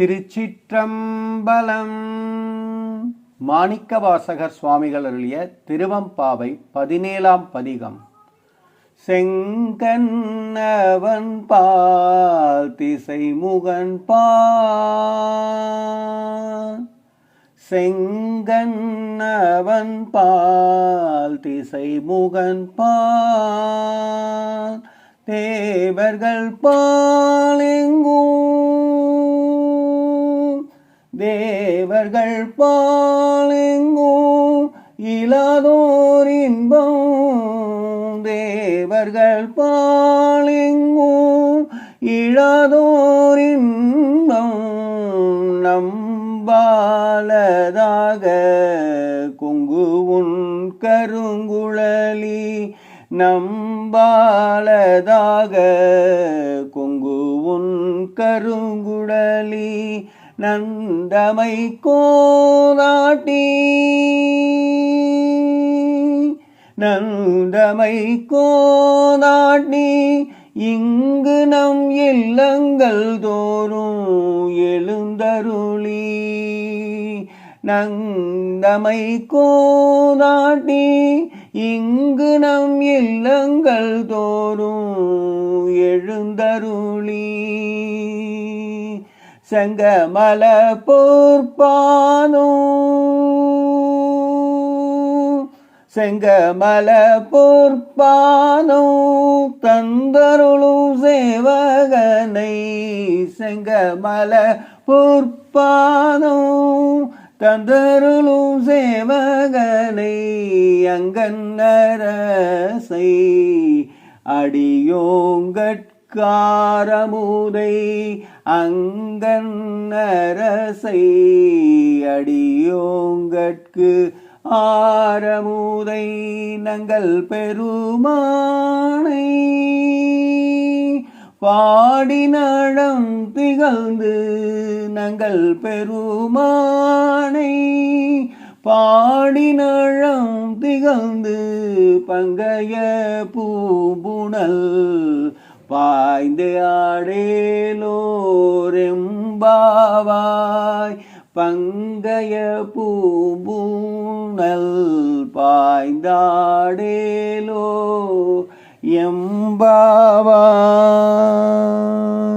திருச்சிற்றம்பலம். மாணிக்கவாசகர் சுவாமிகள் அருளிய திருவம்பாவை பதினேழாம் பதிகம். செங்கன்னவன் பால் திசை முகன் பால். செங்கன்னவன் பால் திசை முகன் பால். தேவர்கள் பாலெங்கும் தேவர்கள் பாலெங்கும் இலாதோர் இன்பம். தேவர்கள் பாலெங்கும் இழாதோர் இன்பம். நம்பாலதாக கொங்கு உன் கருங்குழலி. நம்பாலதாக கொங்கு உன் கருங்குழலி. நந்தமை கோராட்டி. நந்தமை கோராட்டி இங்கு நம் இல்லங்கள் தோறும் எழுந்தருளி. நந்தமை கோதாட்டி இங்கு நம் இல்லங்கள் தோறும் எழுந்தருளி. செங்கமல பொற்பானும் செங்கமல பொற்பானோ தந்தருளும் சேவகனை. செங்கமல பொற்பானோ தந்தருளும் சேவகனை. அங்கன்னரசை அடியோங்கட் அடியோங்கட்காரமுதை அங்கன்னரசை அடியோங்கட்கு ஆரமுதை நங்கள் பெருமானை. பாடினடம் திகழ்ந்து நங்கள் பெருமானை. பாடினழம் திகழ்ந்து பங்கைய பூபுணல் பாய்ந்து ஆடேலோரெம்பாவாய் பங்கைய பூபூணல் பாய்ந்தாடேலோ எம்பாவாய்